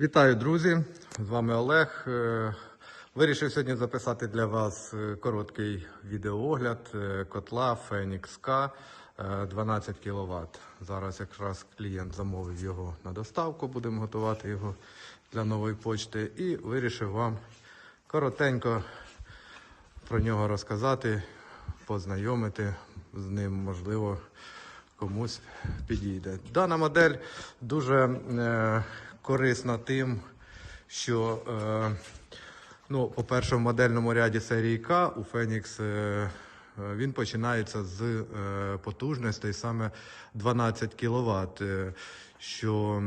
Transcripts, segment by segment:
Вітаю, друзі! З вами Олег. Е, Вирішив сьогодні записати для вас е, короткий відеоогляд е, котла K е, 12 кВт. Зараз якраз клієнт замовив його на доставку, будемо готувати його для нової почти. І вирішив вам коротенько про нього розказати, познайомити з ним, можливо, комусь підійде. Дана модель дуже корисна тим, що, е, ну, по-перше, в модельному ряді серії К у е, е, він починається з е, потужностей саме 12 кВт, е, що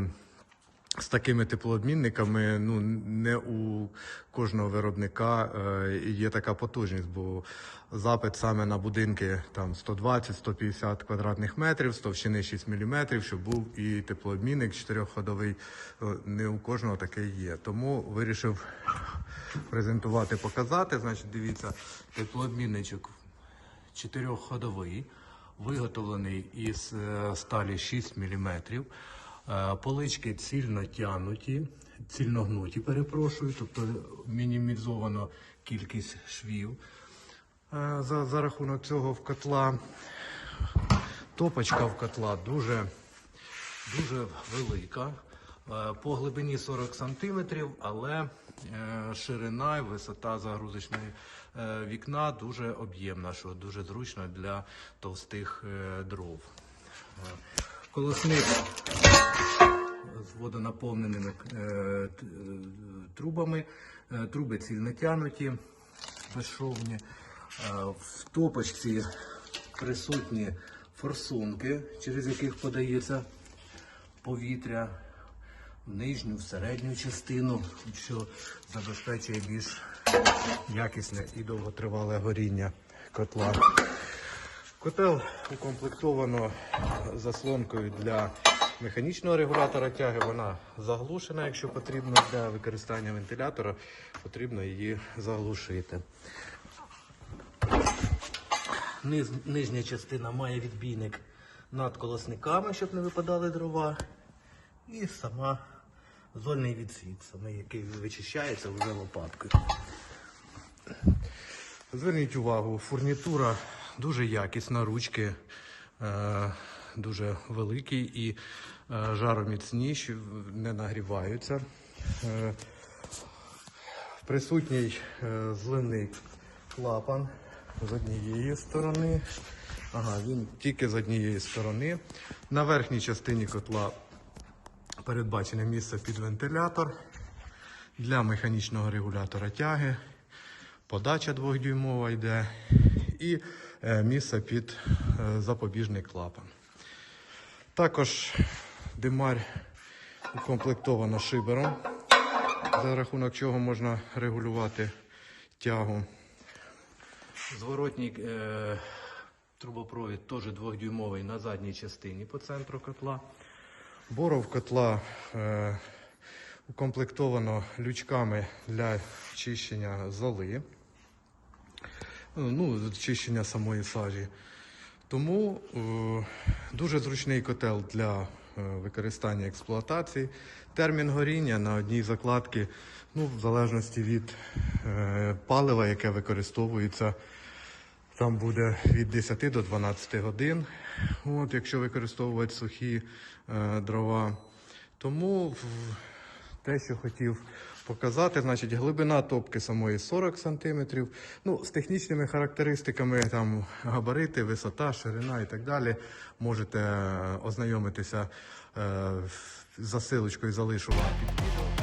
з такими теплообмінниками ну, не у кожного виробника е, є така потужність, бо запит саме на будинки там 120-150 квадратних метрів, з товщини 6 мм, щоб був і теплообмінник чотирьохходовий, е, не у кожного таке є. Тому вирішив презентувати, показати. Значить, дивіться, теплообмінничок чотирьохходовий, виготовлений із е, сталі 6 мм. Е, Полички цільно тянуті, цільно гнуті, перепрошую, тобто мінімізовано кількість швів. Е, За, за рахунок цього в котла топочка в котла дуже, дуже велика. Е, По глибині 40 см, але ширина і висота загрузочної вікна дуже об'ємна, що дуже зручно для товстих дров. Колосник з водонаповненими е, е, трубами. Е, Труби цільно тянуті, безшовні. В топочці присутні форсунки, через яких подається повітря в нижню, в середню частину, що забезпечує більш якісне і довготривале горіння котла. Котел укомплектовано заслонкою для механічного регулятора тяги. Вона заглушена, якщо потрібно для використання вентилятора, потрібно її заглушити. Низ, нижня частина має відбійник над колосниками, щоб не випадали дрова. І сама зольний відсвіт, саме який вичищається вже лопаткою. Зверніть увагу, фурнітура дуже якісна, ручки е, дуже великі і е, жароміцні, не нагріваються. Е, присутній е, клапан з однієї сторони. Ага, він тільки з однієї сторони. На верхній частині котла передбачене місце під вентилятор для механічного регулятора тяги. Подача двохдюймова йде і місце під е, запобіжний клапан. Також димарь укомплектована шибером, за рахунок чого можна регулювати тягу. Зворотній е, трубопровід теж двохдюймовий на задній частині по центру котла. Боров котла е, укомплектовано лючками для чищення золи, ну, чищення самої сажі. Тому е, дуже зручний котел для е, використання експлуатації. Термін горіння на одній закладці, ну, в залежності від е, палива, яке використовується, там буде від 10 до 12 годин, от, якщо використовувати сухі е, дрова. Тому те, що хотів показати, значить глибина топки самої 40 см. Ну, з технічними характеристиками, там габарити, висота, ширина і так далі. Можете е, ознайомитися е, за силочкою залишу вам під відео.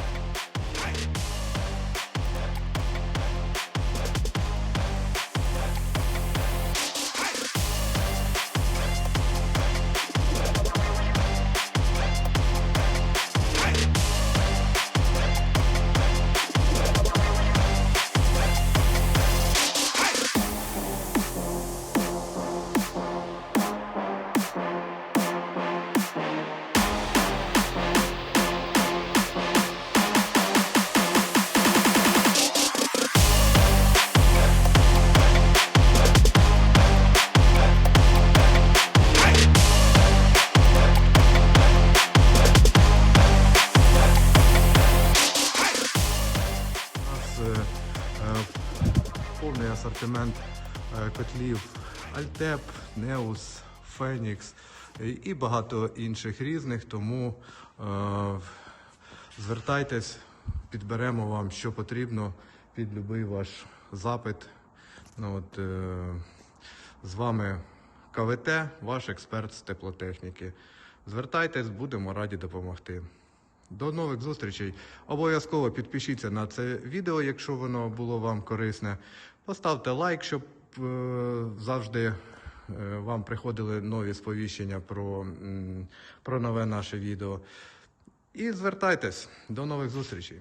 Е, котлів Неус, Фенікс е, і багато інших різних. Тому е, звертайтесь, підберемо вам, що потрібно під будь-який ваш запит. Ну, от, е, з вами КВТ, ваш експерт з теплотехніки. Звертайтесь, будемо раді допомогти. До нових зустрічей. Обов'язково підпишіться на це відео, якщо воно було вам корисне. Поставте лайк, щоб е, завжди е, вам приходили нові сповіщення про, про нове наше відео. І звертайтесь. До нових зустрічей.